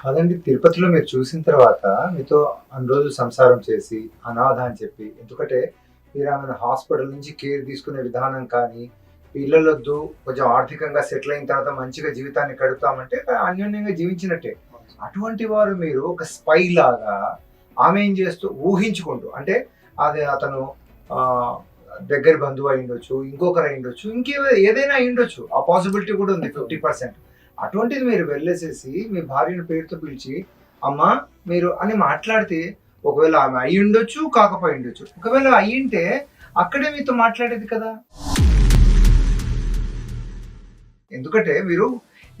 కాదండి తిరుపతిలో మీరు చూసిన తర్వాత మీతో అన్ని రోజులు సంసారం చేసి అనాథ అని చెప్పి ఎందుకంటే మీరు ఆమెను హాస్పిటల్ నుంచి కేర్ తీసుకునే విధానం కానీ పిల్లలొద్దు కొంచెం ఆర్థికంగా సెటిల్ అయిన తర్వాత మంచిగా జీవితాన్ని గడుపుతామంటే అన్యోన్యంగా జీవించినట్టే. అటువంటి వారు మీరు ఒక స్పై లాగా ఆమె ఏం చేస్తూ ఊహించుకుంటూ అంటే అది అతను దగ్గర బంధువు అయి ఉండొచ్చు ఇంకొకరు అయి ఉండొచ్చు ఇంకే ఏదైనా అయి ఉండొచ్చు ఆ పాసిబిలిటీ కూడా ఉంది ఫిఫ్టీ పర్సెంట్. అటువంటిది మీరు వెళ్ళేసేసి మీ భార్యను పేరుతో పిలిచి అమ్మా మీరు అని మాట్లాడితే ఒకవేళ ఆమె అయి ఉండొచ్చు కాకపోయి ఉండొచ్చు. ఒకవేళ అయ్యింటే అక్కడే మీతో మాట్లాడేది కదా. ఎందుకంటే మీరు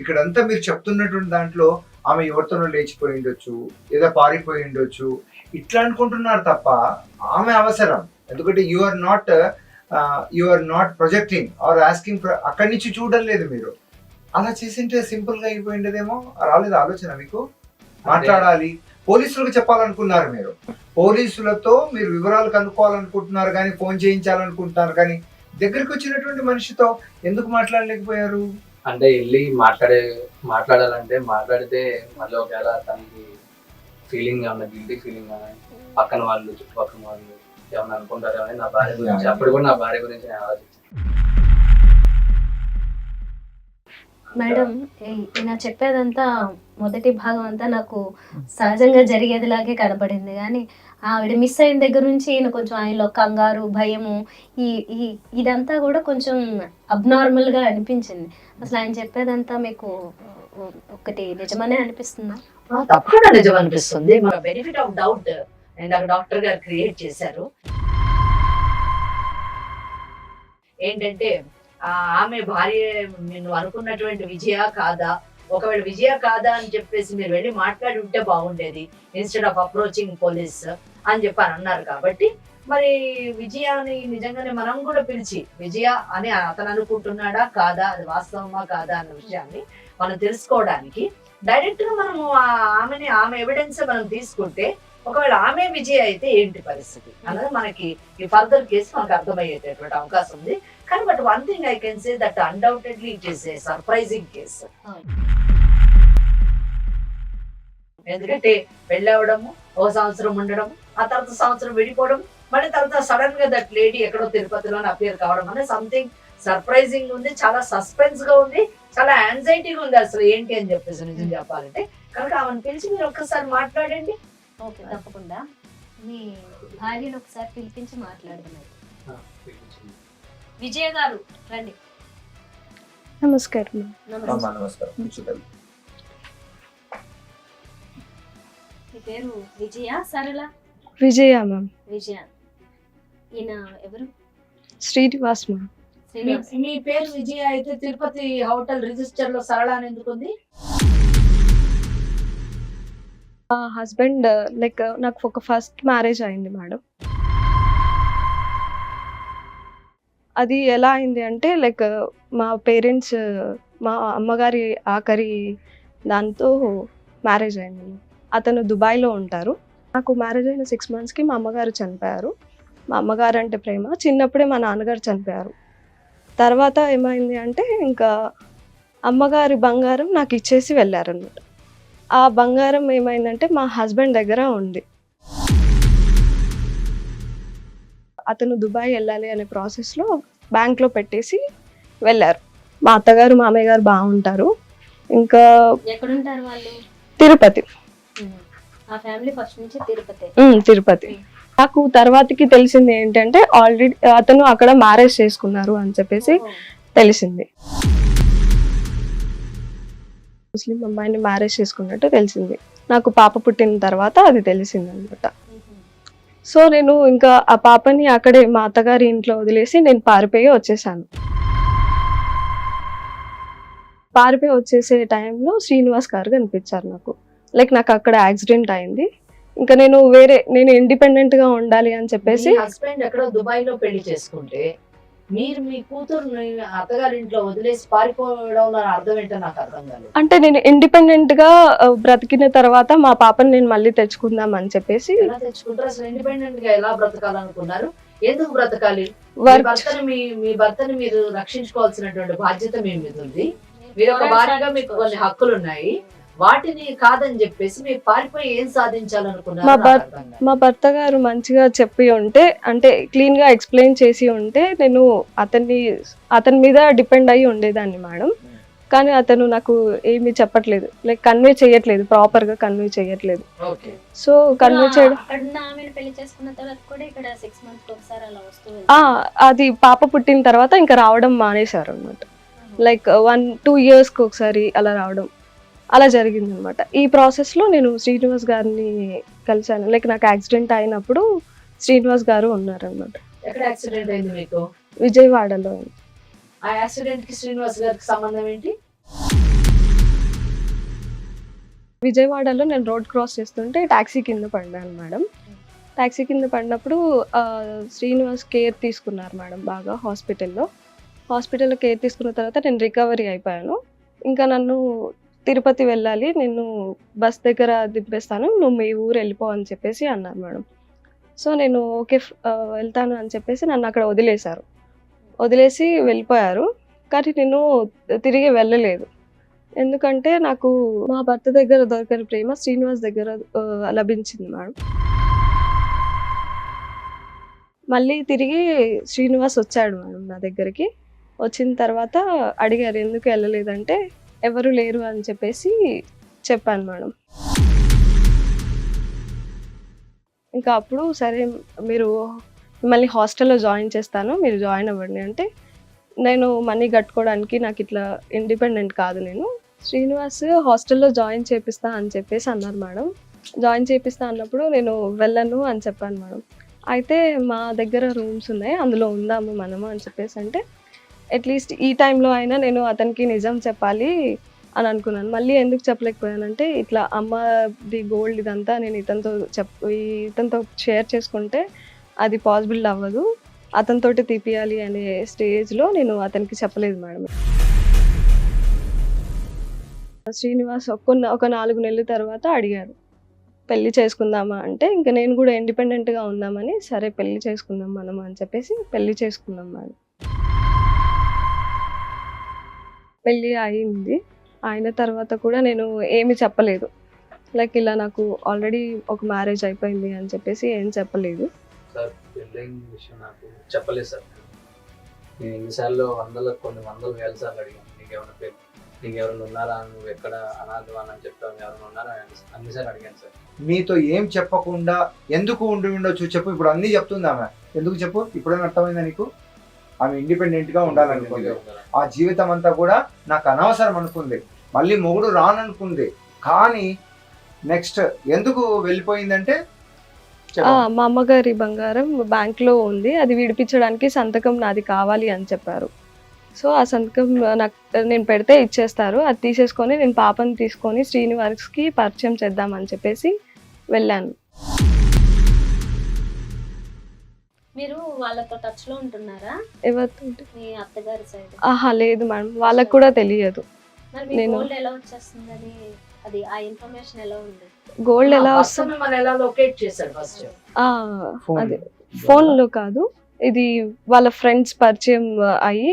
ఇక్కడంతా మీరు చెప్తున్నటువంటి దాంట్లో ఆమె ఎవరితోనో లేచిపోయి ఉండొచ్చు ఏదో పారిపోయి ఉండొచ్చు. ఇట్లా అనుకుంటున్నారు తప్ప ఆమె అవసరం. ఎందుకంటే you are not you are not projecting or asking అక్కడి నుంచి చూడడం లేదు మీరు. అలా చేసింటే సింపుల్గా అయిపోయిండేదేమో? రాలేదు ఆలోచన మీకు? మాట్లాడాలి. పోలీసులకు చెప్పాలనుకున్నారు మీరు. పోలీసులతో మీరు వివరాలు కనుక్కోవాలనుకుంటున్నారు కానీ ఫోన్ చేయించాలనుకుంటున్నారు కానీ దగ్గరికి వచ్చినటువంటి మనిషితో ఎందుకు మాట్లాడలేకపోయారు? అంటే వెళ్ళి మాట్లాడే మాట్లాడాలంటే మాట్లాడితే మళ్ళీ ఒకవేళ తనకి ఫీలింగ్ ఏమన్నా గిల్టీ ఫీలింగ్ కానీ పక్కన వాళ్ళు చుట్టుపక్కల వాళ్ళు ఏమన్నా అనుకుంటారేమో అని నా భార్య గురించి అప్పుడు కూడా నా భార్య గురించి నేను ఆలోచించాను మేడం ఇలా ఈయన చెప్పేదంతా మొదటి భాగం అంతా నాకు సహజంగా జరిగేదిలాగే కనపడింది. కానీ ఆవిడ మిస్ అయిన దగ్గర నుంచి ఈయన కొంచెం ఆయనలో కంగారు భయము ఈ ఈ ఇదంతా కూడా కొంచెం అబ్నార్మల్గా అనిపించింది. అసలు ఆయన చెప్పేదంతా మీకు ఒకటి నిజమనే అనిపిస్తుందా? తప్పకుండా నిజం అనిపిస్తుంది. మన బెనిఫిట్ ఆఫ్ డౌట్ ఇందాక డాక్టర్ గారు క్రియేట్ చేశారు. ఏంటంటే ఆమె భార్య నేను అనుకున్నటువంటి విజయ కాదా? ఒకవేళ విజయ కాదా అని చెప్పేసి మీరు వెళ్ళి మాట్లాడి ఉంటే బాగుండేది. ఇన్స్టెడ్ ఆఫ్ అప్రోచింగ్ పోలీస్ అని చెప్పి అన్నారు కాబట్టి మరి విజయాని నిజంగానే మనం కూడా పిలిచి విజయ అని అతను అనుకుంటున్నాడా కాదా? అది వాస్తవమా కాదా అన్న విషయాన్ని మనం తెలుసుకోవడానికి డైరెక్ట్గా మనము ఆ- ఆమెని ఆమె ఎవిడెన్స్ మనం తీసుకుంటే ఒకవేళ ఆమె విజయ అయితే ఏంటి పరిస్థితి? అన్నది మనకి ఈ ఫర్దర్ కేసు మనకు అర్థమయ్యేటటువంటి అవకాశం ఉంది. కానీ but one thing I can say that undoubtedly it is a surprising case ఎందుకంటే పెళ్ళవడము ఓ సంవత్సరం ఉండడం ఆ తర్వాత సంవత్సరం విడిపోవడం మళ్ళీ తర్వాత సడన్గా దట్ లేడీ ఎక్కడో తిరుపతిలో అపేర్ కావడం అనేది సంథింగ్ సర్ప్రైజింగ్ ఉంది చాలా సస్పెన్స్గా ఉంది చాలా యాంగ్జైటీగా ఉంది. అసలు ఏంటి అని చెప్పేసి నిజం చెప్పాలంటే కనుక ఆమెను పిలిచి మీరు ఒక్కసారి మాట్లాడండి. ఓకే తప్పకుండా. మీ భార్యను ఒకసారి పిలిపించి మాట్లాడుతున్నారు విజయ గారు రండి. నమస్కారం అమ్మా, నమస్కారం. మీ పేరు విజయ సరళ? విజయ మ్యామ్. విజయ. ఈయన ఎవరు? శ్రీనివాస్ మ్యామ్. శ్రీనివాస్. మీ పేరు విజయ అయితే తిరుపతి హోటల్ రిజిస్టర్లో సరళ అని ఎందుకు ఉంది మా హస్బెండ్ లైక్ నాకు ఒక ఫస్ట్ మ్యారేజ్ అయింది మేడం. అది ఎలా అయింది అంటే లైక్ మా పేరెంట్స్ మా అమ్మగారి ఆఖరి దాంతో మ్యారేజ్ అయింది. అతను దుబాయ్లో ఉంటారు. నాకు మ్యారేజ్ అయిన సిక్స్ మంత్స్కి మా అమ్మగారు చనిపోయారు. మా అమ్మగారు అంటే ప్రేమ. చిన్నప్పుడే మా నాన్నగారు చనిపోయారు. తర్వాత ఏమైంది అంటే ఇంకా అమ్మగారి బంగారం నాకు ఇచ్చేసి వెళ్ళారనమాట ఆ బంగారం ఏమైందంటే మా హస్బెండ్ దగ్గర ఉంది. అతను దుబాయ్ వెళ్ళాలి అనే ప్రాసెస్లో బ్యాంక్లో పెట్టేసి వెళ్ళారు. మా అత్తగారు మామయ్య గారు బాగుంటారు. ఇంకా ఎక్కడుంటారు వాళ్ళు? తిరుపతి. తిరుపతి. నాకు తర్వాతకి తెలిసింది ఏంటంటే ఆల్రెడీ అతను అక్కడ మ్యారేజ్ చేసుకున్నారు అని చెప్పేసి తెలిసింది. ముస్లిం అమ్మాయిని మ్యారేజ్ చేసుకున్నట్టు తెలిసింది. నాకు పాప పుట్టిన తర్వాత అది తెలిసింది అనమాట సో నేను ఇంకా ఆ పాపని అక్కడే మా అత్తగారి ఇంట్లో వదిలేసి నేను పారిపోయి వచ్చేసాను. పారిపోయి వచ్చేసే టైంలో శ్రీనివాస్ గారు కనిపించారు నాకు. లైక్ నాకు అక్కడ యాక్సిడెంట్ అయింది. ఇంకా నేను వేరే నేను ఇండిపెండెంట్గా ఉండాలి అని చెప్పేసి హస్బెండ్ అక్కడ దుబాయ్లో పెళ్ళి చేసుకుంటే మీరు మీ కూతురు అత్తగారి ఇంట్లో వదిలేసి పారిపోవడంలో అర్థం ఏంటో నాకు అర్థం కాలేదు. అంటే నేను ఇండిపెండెంట్గా బ్రతికిన తర్వాత మా పాపని నేను మళ్ళీ తెచ్చుకుందాం అని చెప్పేసి ఎలా తెచ్చుకుంటారు? అసలు ఇండిపెండెంట్గా ఎలా బ్రతకాలనుకున్నారు? ఎందుకు బ్రతకాలి? మీ వర్క్ భర్తని మీ మీ భర్తని మీరు రక్షించుకోవాల్సినటువంటి బాధ్యత మీ మీద ఉంది. మీరు ఒక భార్యగా మీకు కొన్ని హక్కులు ఉన్నాయి వాటిని కాదని చెప్పేసి మీరు పారిపోయి ఏం సాధించాలనుకున్నారు మా భర్త-. మా భర్త గారు మంచిగా చెప్పి ఉంటే అంటే క్లీన్గా ఎక్స్ప్లెయిన్ చేసి ఉంటే నేను అతన్ని అతని మీద డిపెండ్ అయ్యి ఉండేదాన్ని మేడం. కానీ అతను నాకు ఏమీ చెప్పట్లేదు. లైక్ కన్వే చేయట్లేదు ప్రాపర్గా కన్వే చేయట్లేదు. ఓకే సో కన్వే చేయడం అది పాప పుట్టిన తర్వాత ఇంకా రావడం మానేశారు అనమాట లైక్ వన్ టూ ఇయర్స్కి ఒకసారి అలా రావడం. అలా జరిగింది అనమాట ఈ ప్రాసెస్లో నేను శ్రీనివాస్ గారిని కలిశాను. లైక్ నాకు యాక్సిడెంట్ అయినప్పుడు శ్రీనివాస్ గారు ఉన్నారనమాట. ఎక్కడ యాక్సిడెంట్ అయింది మీకు? విజయవాడలో. ఆ యాక్సిడెంట్కి శ్రీనివాస్ గారికి సంబంధం ఏంటి? విజయవాడలో నేను రోడ్ క్రాస్ చేస్తుంటే టాక్సీ కింద పడ్డాను మేడం. టాక్సీ కింద పడినప్పుడు శ్రీనివాస్ కేర్ తీసుకున్నారు మేడం బాగా హాస్పిటల్లో హాస్పిటల్లో కేర్ తీసుకున్న తర్వాత నేను రికవరీ అయిపోయాను. ఇంకా నన్ను తిరుపతి వెళ్ళాలి నేను బస్ దగ్గర దింపేస్తాను నువ్వు మీ ఊరు వెళ్ళిపో అని చెప్పేసి అన్నారు మేడం. సో నేను ఓకే వెళ్తాను అని చెప్పేసి నన్ను అక్కడ వదిలేశారు. వదిలేసి వెళ్ళిపోయారు కానీ నేను తిరిగి వెళ్ళలేదు. ఎందుకంటే నాకు మా భర్త దగ్గర దొరకని ప్రేమ శ్రీనివాస్ దగ్గర లభించింది మేడం. మళ్ళీ తిరిగి శ్రీనివాస్ వచ్చాడు మేడం నా దగ్గరికి. వచ్చిన తర్వాత అడిగారు ఎందుకు వెళ్ళలేదంటే ఎవరు లేరు అని చెప్పేసి చెప్పాను మేడం. ఇంకా అప్పుడు సరే మీరు మిమ్మల్ని హాస్టల్లో జాయిన్ చేస్తాను మీరు జాయిన్ అవ్వండి అంటే నేను మనీ కట్టుకోవడానికి నాకు ఇట్లా ఇండిపెండెంట్ కాదు నేను. శ్రీనివాస్ హాస్టల్లో జాయిన్ చేపిస్తా అని చెప్పేసి అన్నారు మేడం. జాయిన్ చేపిస్తా అన్నప్పుడు నేను వెళ్ళను అని చెప్పాను మేడం. అయితే మా దగ్గర రూమ్స్ ఉన్నాయి అందులో ఉందాము మనము అని చెప్పేసి అంటే అట్లీస్ట్ ఈ టైంలో అయినా నేను అతనికి నిజం చెప్పాలి అని అనుకున్నాను. మళ్ళీ ఎందుకు చెప్పలేకపోయానంటే ఇట్లా అమ్మ ది గోల్డ్ ఇదంతా నేను ఇతనితో చెప్ ఇతనితో షేర్ చేసుకుంటే అది పాసిబుల్ అవ్వదు. అతనితోటి తీపియాలి అనే స్టేజ్లో నేను అతనికి చెప్పలేదు మేడం. శ్రీనివాస్ ఒక ఒక నాలుగు నెలల తర్వాత అడిగారు పెళ్ళి చేసుకుందామా? అంటే ఇంకా నేను కూడా ఇండిపెండెంట్గా ఉందామని సరే పెళ్ళి చేసుకుందాం మనం అని చెప్పేసి పెళ్ళి చేసుకుందాం మేడం. పెళ్ళి అయింది. అయిన తర్వాత కూడా నేను ఏమి చెప్పలేదు. లైక్ ఇలా నాకు ఆల్రెడీ ఒక మ్యారేజ్ అయిపోయింది అని చెప్పేసి ఏం చెప్పలేదు. సార్ పెళ్ళైన విషయం నాకు చెప్పలేదు సార్. నేను ఎన్నిసార్లు వందల కొన్ని వందల వేల సార్లు అడిగాను. నీకు ఎవరైనా ఉన్నారా? నువ్వు ఎక్కడ అనాథవాన్ అని చెప్తావు ఎవరైనా ఉన్నారా? అని అన్నిసార్లు అడిగాను సార్. మీతో ఏం చెప్పకుండా ఎందుకు ఉండి ఉండొచ్చు చెప్పు. ఇప్పుడు అన్నీ చెప్తుంది ఆమె. ఎందుకు చెప్పు? ఇప్పుడైనా అర్థమైందా నీకు? ఆమె ఇండిపెండెంట్గా ఉండాలనుకుంది. ఆ జీవితం అంతా కూడా నాకు అనవసరం అనుకుంది. మళ్ళీ మొగుడు రాననుకుంది. కానీ నెక్స్ట్ ఎందుకు వెళ్ళిపోయిందంటే. మా అమ్మగారి బంగారం బ్యాంక్లో ఉంది. అది విడిపించడానికి సంతకం నాది కావాలి అని చెప్పారు. సో ఆ సంతకం నాకు నేను పెడితే ఇచ్చేస్తారు. అది తీసేసుకొని నేను పాపని తీసుకొని శ్రీనివాస్కి పరిచయం చేద్దామని చెప్పేసి వెళ్ళాను. మీరు వాళ్ళతో టచ్లో ఉంటున్నారా? ఎవరితో మీ అత్తగారి సైడ్ ఆహా లేదు మేడం. వాళ్ళకు కూడా తెలియదు. మరి గోల్డ్ ఎలా వచ్చేస్తుందని అది ఆ ఇన్ఫర్మేషన్ ఎలా ఉంది? గోల్డ్ ఎలా వస్తుంది మనం ఎలా లొకేట్ చేశాడు ఫస్ట్ ఆ, ఫోన్. అదే. ఫోన్లో కాదు. ఇది వాళ్ళ ఫ్రెండ్స్ పరిచయం అయ్యి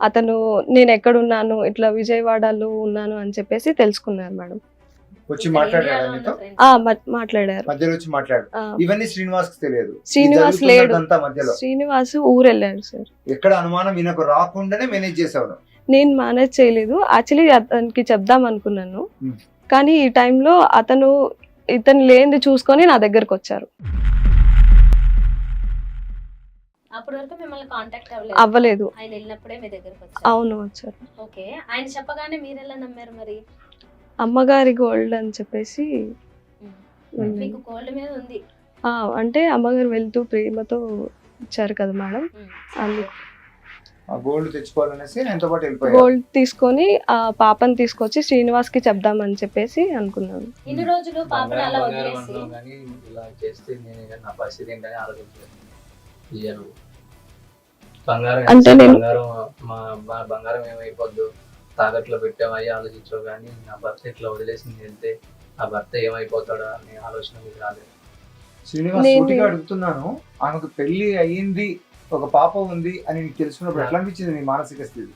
అతను నేను ఎక్కడున్నాను ఇట్లా విజయవాడలో ఉన్నాను అని చెప్పేసి తెలుసుకున్నారు మేడం. వచ్చి ఇక్కడ మాట్లాడాడు ఇండియాలో ఉన్న నీతో friends. ఆ మా- మాట్లాడారు. మధ్యలో వచ్చి మాట్లాడు ఇవన్నీ శ్రీనివాస్ తెలియదు. శ్రీనివాస్ లేడు. మధ్యలో. శ్రీనివాస్ ఊరు సార్. ఎక్కడ అనుమానం ఈయనకు రాకుండానే మేనేజ్ చేసావు నేను మేనేజ్ చేయలేదు. యాక్చువల్లీ అతనికి చెప్దాం అనుకున్నాను. కానీ ఈ టైంలో అతను ఇతను లేనిది చూసుకొని నా దగ్గరకు వచ్చారు. అప్పటి వరకు మిమ్మల్ని కాంటాక్ట్ అవ్వలేదు. అవ్వలేదు. ఆయన వెళ్ళినప్పుడే మీ దగ్గరకు వచ్చారు. అవును వచ్చారు. ఓకే. ఆయన చెప్పగానే మీరు ఎలా నమ్మారు మరి? అమ్మగారి గోల్డ్ అని చెప్పేసి వెళ్ళాను. మీకు గోల్డ్ మీద ఉంది. ఆ, అంటే అమ్మగారు వెళ్తూ ప్రేమతో ఇచ్చారు కదా మేడం. అందుకు. ఆ గోల్డ్ తెచ్చుకోవాలనేసి ఆయనతో పాటు వెళ్ళిపోయాడు గోల్డ్ తీసుకొని ఆ పాపని తీసుకొచ్చి శ్రీనివాస్కి చెప్దామని చెప్పేసి అనుకున్నాను. ఇన్ని రోజులు పాపను అలా బంగారం బంగారం వదిలేసి? అంటున్నావు కానీ ఇలా చేస్తే నేను ఇక నా పరిస్థితి ఏంటని ఆలోచించలేదు. ఇయ్యను బంగారం అంటే నేను- బంగారం మా బంగారం ఏమైపోద్దు? తాకట్లో పెట్టామని ఆలోచించవు కానీ నా భర్త ఇట్లా వదిలేసి వెళ్తే ఆ భర్త ఏమైపోతాడా అనే ఆలోచన మీకు రాలేదు. శ్రీనివాస్ సూటిగా అడుగుతున్నాను ఆమెకు పెళ్ళి అయ్యింది ఒక పాప ఉంది అని నీకు తెలుసుకున్నప్పుడు ఎట్లా అనిపించింది నీ మానసిక స్థితి?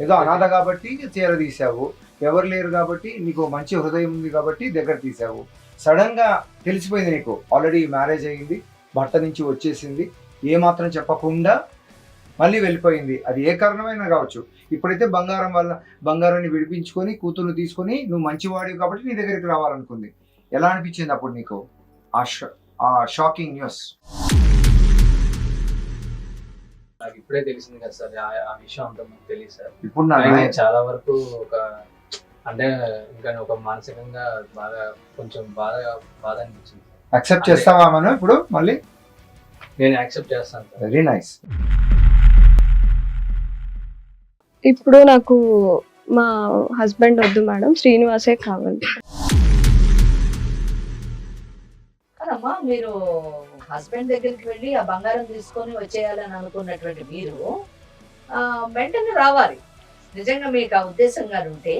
ఏదో అనాథ కాబట్టి చీర తీసావు ఎవరు లేరు కాబట్టి నీకు మంచి హృదయం ఉంది కాబట్టి దగ్గర తీసావు సడన్గా తెలిసిపోయింది నీకు ఆల్రెడీ మ్యారేజ్ అయ్యింది భర్త నుంచి వచ్చేసింది ఏ మాత్రం చెప్పకుండా మళ్ళీ వెళ్ళిపోయింది. అది ఏ కారణమైనా కావచ్చు. ఇప్పుడైతే బంగారం వల్ల బంగారాన్ని విడిపించుకొని కూతురు తీసుకొని నువ్వు మంచివాడివి కాబట్టి నీ దగ్గరికి రావాలనుకుంది. ఎలా అనిపించింది అప్పుడు నీకు? ఆ ఆ షాకింగ్ న్యూస్. నాకు ఇప్పుడే తెలిసింది కదా సార్ ఆ- విషయం అంత ముందు తెలియదు సార్. ఇప్పుడు నా కానీ నేను చాలా వరకు ఒక అంటే ఇంకా ఒక మానసికంగా బాగా కొంచెం బాధ బాధ అనిపించింది. అక్సెప్ట్ చేస్తావా మనం ఇప్పుడు మళ్ళీ? నేను యాక్సెప్ట్ చేస్తాను వెరీ నైస్ ఇప్పుడు నాకు మా హస్బెండ్ వద్దు మేడం శ్రీనివాసే కావాలి. కాదమ్మా మీరు హస్బెండ్ దగ్గరికి వెళ్ళి ఆ బంగారం తీసుకొని వచ్చేయాలని అనుకున్నటువంటి మీరు ఆ, వెంటనే రావాలి. నిజంగా మీకు ఆ ఉద్దేశంగా ఉంటే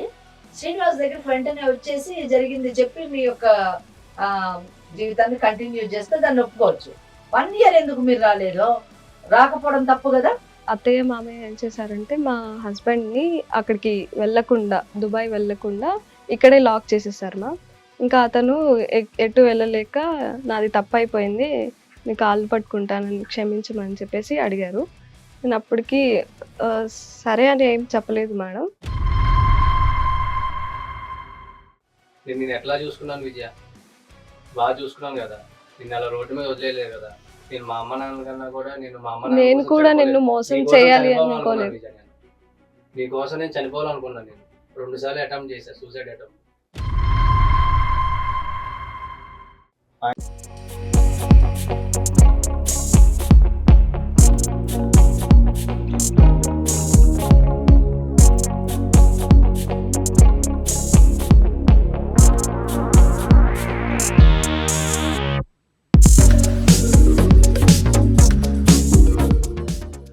శ్రీనివాస్ దగ్గరికి వెంటనే వచ్చేసి జరిగింది చెప్పి మీ యొక్క ఆ, జీవితాన్ని కంటిన్యూ చేస్తే దాన్ని ఒప్పుకోవచ్చు. వన్ ఇయర్ ఎందుకు మీరు రాలేదు? రాకపోవడం తప్పు కదా? అత్తయ్య మామయ్య ఏం చేశారంటే మా హస్బెండ్ని అక్కడికి వెళ్ళకుండా దుబాయ్ వెళ్ళకుండా ఇక్కడే లాక్ చేసేసారు మా. ఇంకా అతను ఎ- ఎటు వెళ్ళలేక నాది తప్పు అయిపోయింది నీ కాళ్ళు పట్టుకుంటానని క్షమించమని చెప్పేసి అడిగారు. నేను అప్పటికి సరే అని ఏం చెప్పలేదు మేడం. నేను ఎట్లా చూసుకున్నాను విజయ? బాగా చూసుకున్నాను కదా. నిన్న అలా రోడ్డు మీద వదిలేదు కదా. నేను మా అమ్మ నాన్న కన్నా కూడా నేను మా అమ్మ నేను కూడా. నిన్ను మోసం చేయాలి అనుకోలేదు. నీకోసం నేను చనిపోవాలనుకున్నాను నేను రెండు సార్లు అటెంప్ట్ చేశా సూసైడ్ అటెంప్ట్